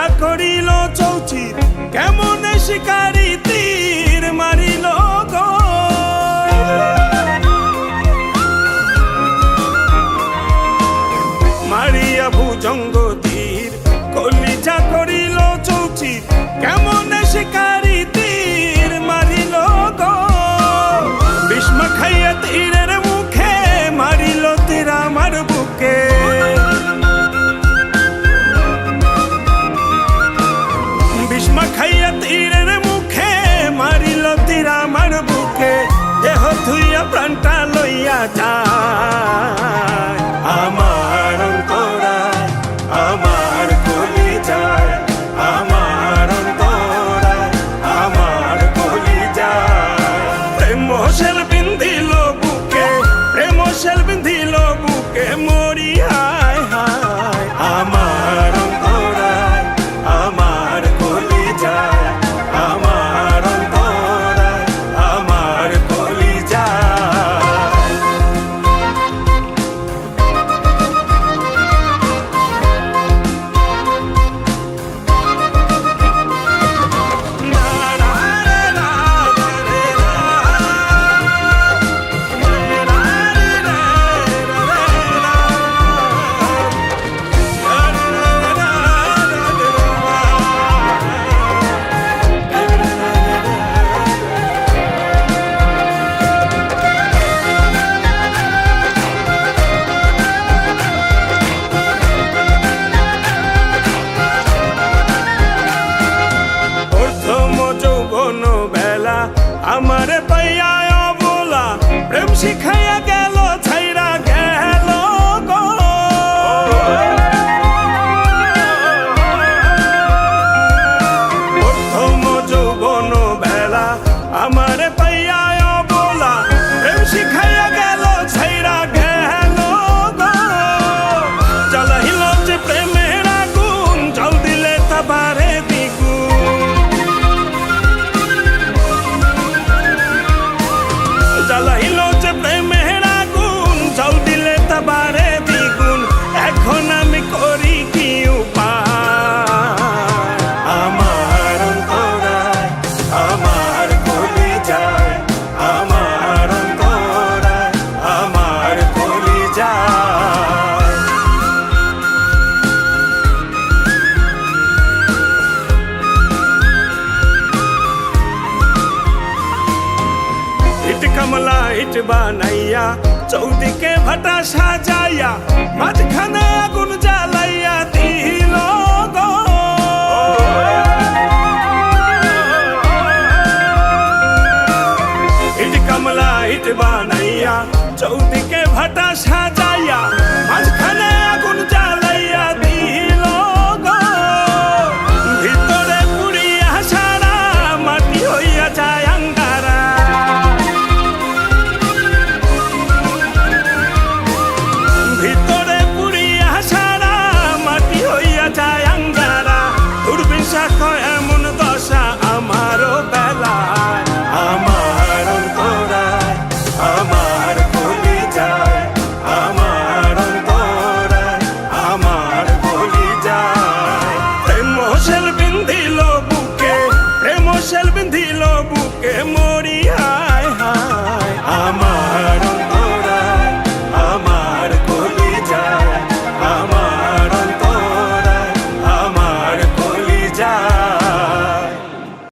তীর করিল চৌচির। ধুইয়া প্রাণটা লইয়া যায় শিখাইয়া গেট বানাইয়া, চৌদিকে ভাটা সাজাইয়া, মাঝখানে আগুন জ্বালাইয়া দিল ইট কমলা ইট বানাইয়া, চৌদিকে ভাটা